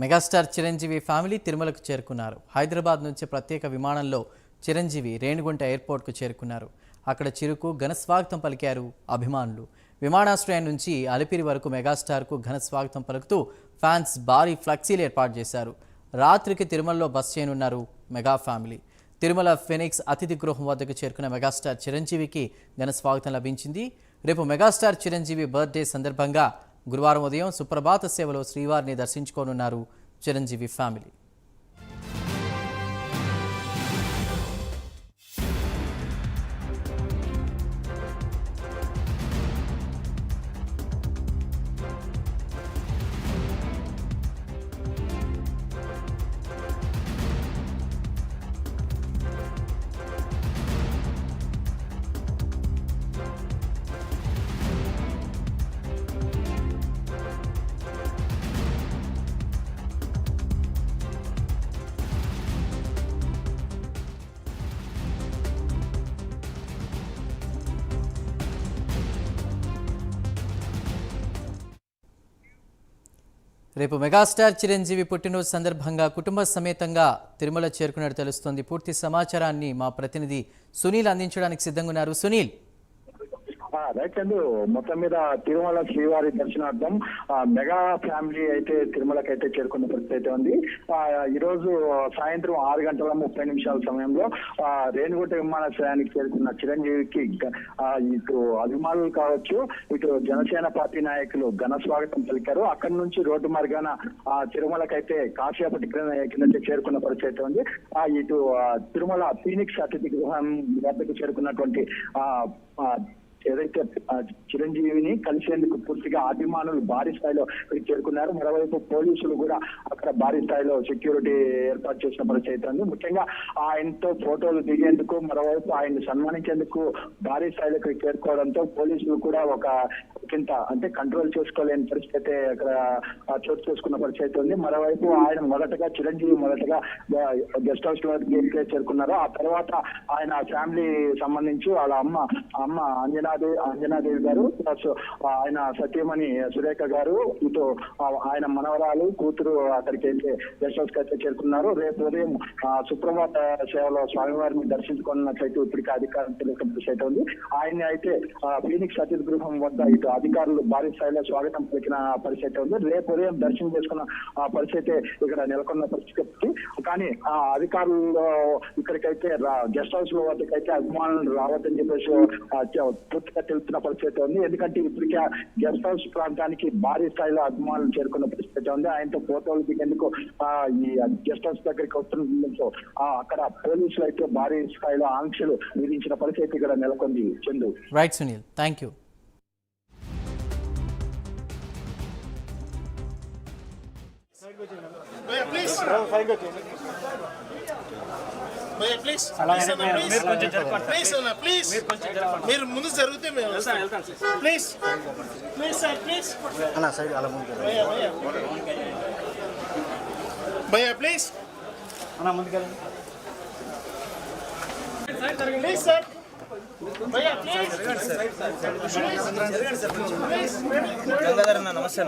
Megastar Chiranjeevi family తిరుమలకు చేరుకున్నారు. హైదరాబాద్ నుంచి ప్రత్యేక విమానంలో చిరంజీవి రేణిగుంట ఎయిర్పోర్ట్కు చేరుకున్నారు. అక్కడ చిరుకు ఘన స్వాగతం పలికారు అభిమానులు. విమానాశ్రయం నుంచి అలిపిరి వరకు మెగాస్టార్కు ఘన స్వాగతం పలుకుతూ ఫ్యాన్స్ భారీ ఫ్లెక్సీలు ఏర్పాటు చేశారు. రాత్రికి తిరుమలలో బస్ చేయనున్నారు మెగా ఫ్యామిలీ. తిరుమల ఫెనిక్స్ అతిథి గృహం వద్దకు చేరుకున్న మెగాస్టార్ చిరంజీవికి ఘన స్వాగతం లభించింది. రేపు మెగాస్టార్ చిరంజీవి బర్త్డే సందర్భంగా గురువారం ఉదయం సుప్రభాత సేవలో శ్రీవారిని దర్శించుకోనున్నారు చిరంజీవి ఫ్యామిలీ. రేపు మెగాస్టార్ చిరంజీవి పుట్టినరోజు సందర్భంగా కుటుంబ సమేతంగా తిరుమల చేరుకున్నట్టు తెలుస్తోంది. పూర్తి సమాచారాన్ని మా ప్రతినిధి సునీల్ అందించడానికి సిద్ధంగా ఉన్నారు సునీల్ రైట్ చందు మొత్తం మీద తిరుమల శ్రీవారి దర్శనార్థం మెగా ఫ్యామిలీ అయితే తిరుమలకి అయితే చేరుకున్న పరిస్థితి అయితే ఉంది. ఆ, ఈ రోజు సాయంత్రం ఆరు గంటల ముప్పై నిమిషాల సమయంలో ఆ, విమానాశ్రయానికి చేరుకున్న చిరంజీవికి ఇటు అభిమానులు కావచ్చు ఇటు జనసేన పార్టీ నాయకులు ఘన స్వాగతం పలికారు. అక్కడి నుంచి రోడ్డు మార్గాన ఆ, తిరుమలకైతే కాసేపటి క్రింద చేరుకున్న పరిస్థితి అయితే ఉంది. ఆ, ఇటు తిరుమల ఫీనిక్స్ అతిథి గృహం వద్దకు చేరుకున్నటువంటి ఆ, ఏదైతే చిరంజీవిని కలిసేందుకు పూర్తిగా అభిమానులు భారీ స్థాయిలో చేరుకున్నారు. మరోవైపు పోలీసులు కూడా అక్కడ భారీ స్థాయిలో సెక్యూరిటీ ఏర్పాటు చేసిన పరిస్థితి ఉంది. ముఖ్యంగా ఆయనతో ఫోటోలు దిగేందుకు మరోవైపు ఆయన్ని సన్మానించేందుకు భారీ స్థాయిలో చేరుకోవడంతో పోలీసులు కూడా ఒక కింద అంటే కంట్రోల్ చేసుకోలేని పరిస్థితి అయితే అక్కడ చోటు చేసుకున్న పరిస్థితి ఉంది. మరోవైపు ఆయన మొదటగా చిరంజీవి మొదటగా గెస్ట్ హౌస్లో చేరుకున్నారు. ఆ తర్వాత ఆయన ఫ్యామిలీ సంబంధించి వాళ్ళ అమ్మ అమ్మ అంజనాదేవి అంజనాదేవి గారు ప్లస్ ఆయన సత్యమణి సురేఖ గారు ఇటు ఆయన మనవరాలు కూతురు అక్కడికి వెళ్తే గెస్ట్ హౌస్కి అయితే చేరుకున్నారు. రేపు ఉదయం సుప్రభాత సేవలో స్వామివారిని దర్శించుకున్నట్లయితే ఇప్పటికే అధికారం తెలిసిన ఉంది ఆయన్ని అయితే ఫీనిక్స్ అతిథి గృహం వద్ద ఇటు అధికారులు భారీ స్థాయిలో స్వాగతం పలికిన పరిస్థితి ఉంది. రేపు ఉదయం దర్శనం చేసుకున్న ఆ పరిస్థితి ఇక్కడ నెలకొన్న పరిస్థితి కానీ ఆ అధికారులు ఇక్కడికైతే గెస్ట్ హౌస్లో వద్దకైతే అభిమానులు రావద్దని చెప్పేసి పూర్తిగా తెలుస్తున్న పరిస్థితి ఉంది. ఎందుకంటే ఇప్పటికే గెస్ట్ హౌస్ ప్రాంతానికి భారీ స్థాయిలో అభిమానులు చేరుకున్న పరిస్థితి ఉంది. ఆయనతో ఫోటోలు దిగేందుకు ఆ, ఈ గెస్ట్ హౌస్ దగ్గరికి వస్తుండడంతో ఆ, అక్కడ పోలీసులు అయితే భారీ స్థాయిలో ఆంక్షలు విధించిన పరిస్థితి ఇక్కడ నెలకొంది. Chandu. Right Sunil thank you please భయ్యా ప్లీజ్ ప్లీజ్ అన్న ప్లీజ్ మీరు ముందు జరిగితే మేము ప్లీజ్ ప్లీజ్ సార్. ప్లీజ్ అన్న సైడ్ అలా ముందుకు భయ్యా ప్లీజ్ అన్న ముందుకెళ్ళండి. ప్లీజ్ సార్ నమస్తే